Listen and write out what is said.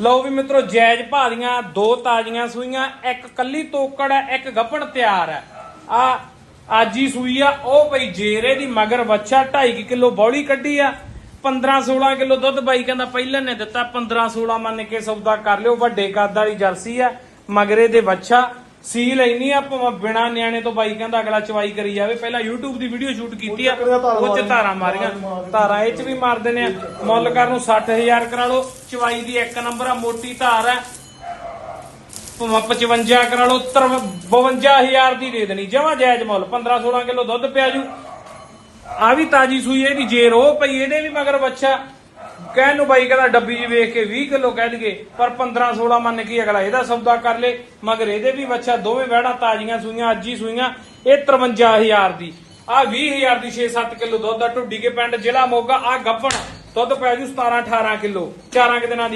ਲਓ ਵੀ ਮਿੱਤਰੋ ਜਾਇਜ਼ ਭਾਦੀਆਂ ਦੋ ਤਾਜ਼ੀਆਂ ਸੂਈਆਂ, ਇੱਕ ਕੱਲੀ ਤੋਕੜ ਹੈ, ਇੱਕ ਗੱਭਣ ਤਿਆਰ ਹੈ। ਆ ਅੱਜ ਹੀ ਸੂਈ ਆ, ਉਹ ਬਈ ਜੇਰੇ ਦੀ ਮਗਰ ਵੱਛਾ 2.5 ਕਿਲੋ ਬੌਲੀ ਕੱਢੀ ਆ। 15 16 ਕਿਲੋ ਦੁੱਧ ਬਾਈ ਕਹਿੰਦਾ ਪਹਿਲਾਂ ਨੇ ਦਿੱਤਾ 15 16 ਮੰਨ ਕੇ ਸੌਦਾ ਕਰ ਲਿਓ, ਵੱਡੇ ਕੱਦ ਵਾਲੀ ਜਰਸੀ ਆ, ਮਗਰੇ ਦੇ ਵੱਛਾ। ਸੀ ਲੈਣੀ ਆ ਭਾਵੇਂ ਬਿਨਾ ਨਿਆਣੇ ਤੋਂ ਬਾਈ ਕਹਿੰਦਾ ਅਗਲਾ ਚਵਾਈ ਕਰੀ ਜਾਵੇ। ਪਹਿਲਾਂ YouTube ਦੀ ਵੀਡੀਓ ਸ਼ੂਟ ਕੀਤੀ ਆ ਉਹ ਚ ਧਾਰਾਂ ਮਾਰੀਆਂ। ਧਾਰਾਂ ਇਹ ਚ ਵੀ ਮਾਰ ਦਿੰਦੇ ਆ। ਮੁੱਲ ਕਰ ਨੂੰ 60000 ਕਰਾ ਲਓ। ਚਵਾਈ ਦੀ ਇੱਕ ਨੰਬਰ ਆ ਮੋਟੀ ਧਾਰ ਹੈ ਭਾਵੇਂ 55 ਕਰਾ ਲਓ 52000 ਦੀ ਦੇ ਦੇਣੀ। ਜਮਾ ਜਾਇਜ਼ ਮੁੱਲ 15 16 ਕਿਲੋ ਦੁੱਧ ਪਿਆ ਜੂ। ਆ ਵੀ ਤਾਜੀ ਸੂਈ ਇਹਦੀ ਜੇਰ ਉਹ ਪਈ ਇਹਦੇ ਵੀ ਮਗਰ ਬੱਚਾ। ਕਹਿਣ ਨੂੰ ਬਾਈ ਕਹਿੰਦਾ ਡੱਬੀ ਜੀ ਵੇਖ ਕੇ 20 ਕਿਲੋ ਕਹਿ ਦਈਏ ਪਰ 15 16 ਮੰਨ ਕੇ ਅਗਲਾ ਇਹਦਾ ਸੌਦਾ ਕਰ ਲੇ, ਮਗਰ ਇਹਦੇ ਵੀ ਬੱਚਾ ਦੋਵੇਂ ਵਹਿੜਾਂ ਤਾਜ਼ੀਆਂ ਸੂਈਆਂ, ਅੱਜ ਹੀ ਸੂਈਆਂ, ਇਹ 53000 ਦੀ। ਆ 20000 ਦੀ 6-7 ਕਿਲੋ ਦੁੱਧ ਆ, ਢੁੱਡੀ ਕੇ ਪਿੰਡ ਜ਼ਿਲ੍ਹਾ ਮੋਗਾ ਆ ਗੱਭਣ, ਦੁੱਧ ਪੈ ਜੂ 17-18 ਕਿਲੋ, ਚਾਰਾਂ ਕੁ ਦਿਨਾਂ ਦੀ